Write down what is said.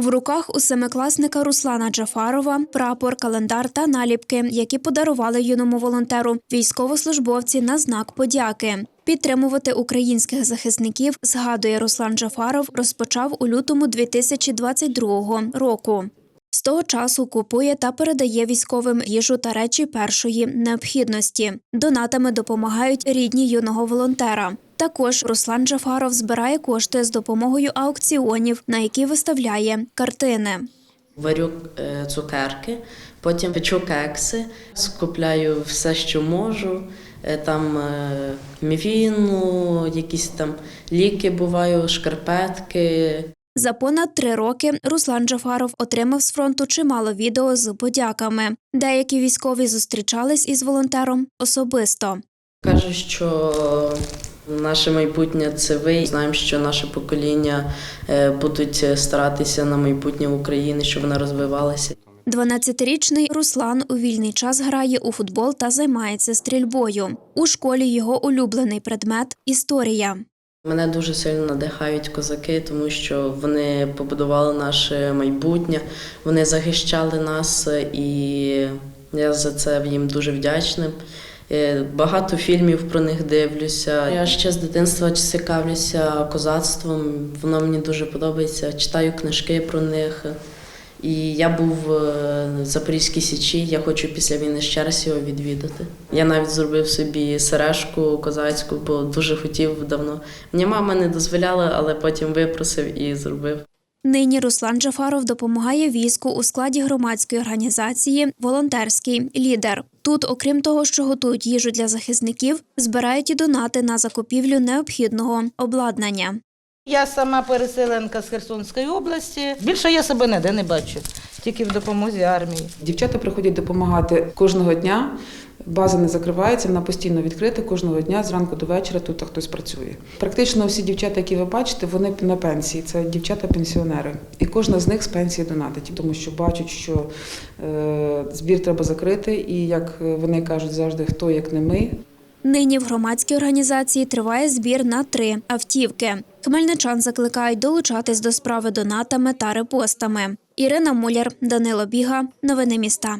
В руках у семикласника Руслана Джафарова прапор, календар та наліпки, які подарували юному волонтеру військовослужбовці на знак подяки. Підтримувати українських захисників, згадує Руслан Джафаров, розпочав у лютому 2022 року. З того часу купує та передає військовим їжу та речі першої необхідності. Донатами допомагають рідні юного волонтера. Також Руслан Джафаров збирає кошти з допомогою аукціонів, на які виставляє картини. Варю е, цукерки, потім печу кекси, скупляю все, що можу. Е, Там е, мівіну, якісь там ліки буваю, шкарпетки. За понад три роки Руслан Джафаров отримав з фронту чимало відео з подяками. Деякі військові зустрічались із волонтером особисто. Кажуть, що наше майбутнє це ви. Знаємо, що наше покоління е, будуть старатися на майбутнє України, щоб вона розвивалася. 12-річний Руслан у вільний час грає у футбол та займається стрільбою. У школі його улюблений предмет історія. Мене дуже сильно надихають козаки, тому що вони побудували наше майбутнє, вони захищали нас, і я за це їм дуже вдячним. Е, Багато фільмів про них дивлюся. Я ще з дитинства цікавлюся козацтвом, воно мені дуже подобається. Читаю книжки про них. І я був е, в Запорізькій Січі, я хочу після війни ще раз його відвідати. Я навіть зробив собі сережку козацьку, бо дуже хотів давно. Мені мама не дозволяла, але потім випросив і зробив. Нині Руслан Джафаров допомагає війську у складі громадської організації Волонтерський лідер. Тут, окрім того, що готують їжу для захисників, збирають і донати на закупівлю необхідного обладнання. Я сама переселенка з Херсонської області. Більше я себе ніде не бачу, тільки в допомозі армії. Дівчата приходять допомагати кожного дня. База не закривається, вона постійно відкрита кожного дня, зранку до вечора тут хтось працює. Практично всі дівчата, які ви бачите, вони на пенсії. Це дівчата-пенсіонери. І кожна з них з пенсії донатить, тому що бачать, що е, збір треба закрити, і як вони кажуть завжди, хто як не ми, Нині в громадській організації триває збір на три автівки. Хмельничан закликають долучатись до справи донатами та репостами. Ірина Муляр, Данило Біга. Новини міста.